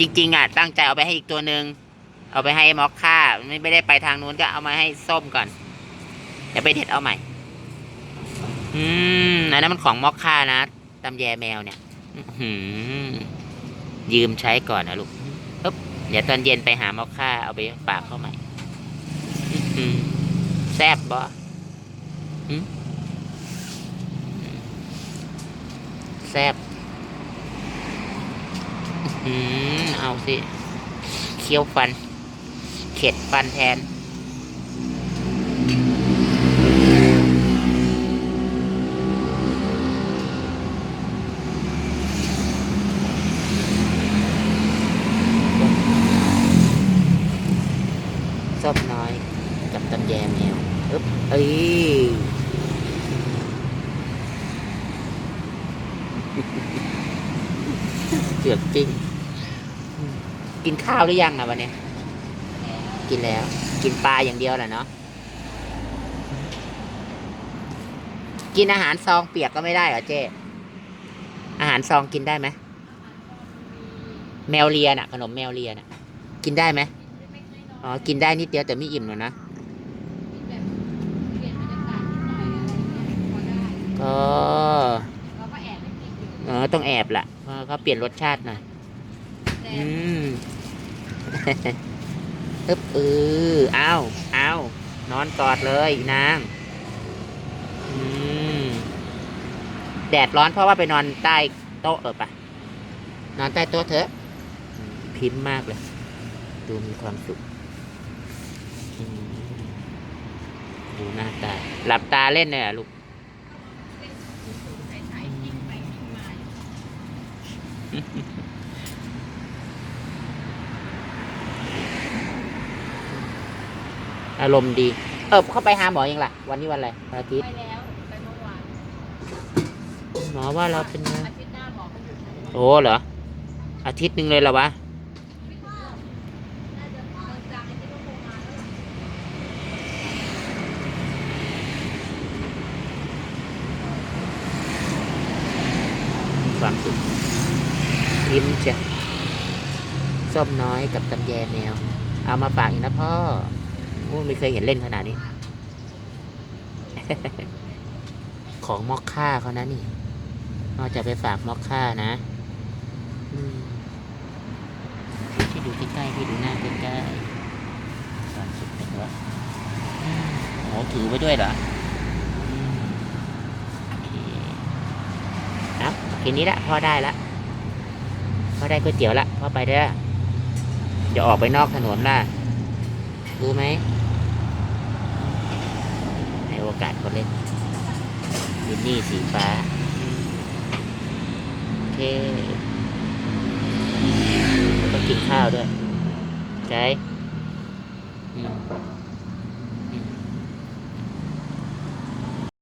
จริง ๆ อะ ตั้งใจเอาไปให้อีกตัวหนึ่งเอาไปให้มอคค่าไม่ไม่ได้ไปทางนู้นก็เอามาให้ส้มก่อนเดี๋ยวไปเด็ดเอาใหม่ อืมอันนั้นมันของมอคค่านะตำแยแมวเนี่ยหือยืมใช้ก่อนนะลูกปึ๊บเดี๋ยวตอนเย็นไปหามอคค่าเอาไปฝากเข้าใหม่อื้อหือแซบบ่แซบอืม เอาสิ เคี้ยวฟัน เข็ดฟันแทนส้มน้อยกับตำแยแมวอึ๊บเอ้ยเสือกจริง กินข้าวหรือยังอะวันนี้ กินแล้ว กินปลาอย่างเดียวแหละเนาะกินอาหารซองเปียกก็ไม่ได้เหรอเจ๊อาหารซองกินได้ไหมแมวเลียน่ะ ขนมแมวเลียน่ะ กินได้ไหมอ๋อกินได้นิดเดียวแต่ไม่อิ่มหรอกนะก็เออต้องแอบละเพราะเขาเปลี่ยนรสชาติหน่อย อืมอึบเออเอาเอานอนกอดเลยนางอืมแดดร้อนเพราะว่าไปนอนใต้โต๊ะเออปะนอนใต้โต๊ะเถอะพิมพ์มากเลย ดูมีความสุขดูหน้าตา หลับตาเล่นเลยเหรอะลูก อารมณ์ดี เออเข้าไปหาหมอยังล่ะ วันนี้วันอะไรวันอาทิตย์ไปแล้วไปเมื่อวานหมอว่าเราเป็นไงอาทิตย์หน้าหมอก็หยุดให้โอ้เหรออาทิตย์หนึ่งเลยเหรอวะน่าจะกลางๆอาทิตย์ก็คงมาแล้วล่ะความสุขยิ้มจ้ะส้มน้อยกับตำแยแมวเอามาฝากอีกนะพ่อ โอ้ไม่เคยเห็นเล่นขนาดนี้ ของมอกค่าเขานะนี่นอกจากไปฝากมอกค่านะอืมที่ดูใกล้ๆที่ดูหน้าใกล้ๆความสุขเป็นวะอืมโอ้ถือไว้ด้วยเหรอโอเคครับทีนี้ละพ่อได้ละพ่อได้ก๋วยเตี๋ยวละพ่อไปเด้อจะออกไปนอกถนนละ รู้ไหมให้โอกาสคนเล่นวินนี่สีฟ้า โอเคแล้วก็กินข้าวด้วยใช่